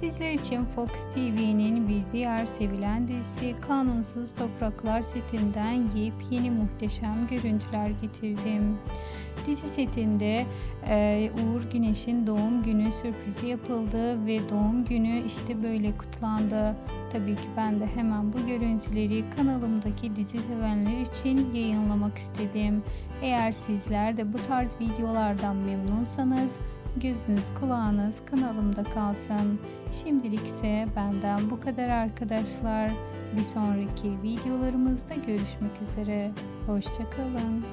Sizler için Fox TV'nin bir diğer sevilen dizisi Kanunsuz Topraklar setinden yepyeni muhteşem görüntüler getirdim. Dizi setinde e, Uğur Güneş'in doğum günü sürprizi yapıldı ve doğum günü işte böyle kutlandı. Tabii ki ben de hemen bu görüntüleri kanalımdaki dizi sevenler için yayınlamak istedim. Eğer sizler de bu tarz videolardan memnunsanız gözünüz kulağınız kanalımda kalsın. Şimdilik ise benden bu kadar arkadaşlar. Bir sonraki videolarımızda görüşmek üzere. Hoşçakalın.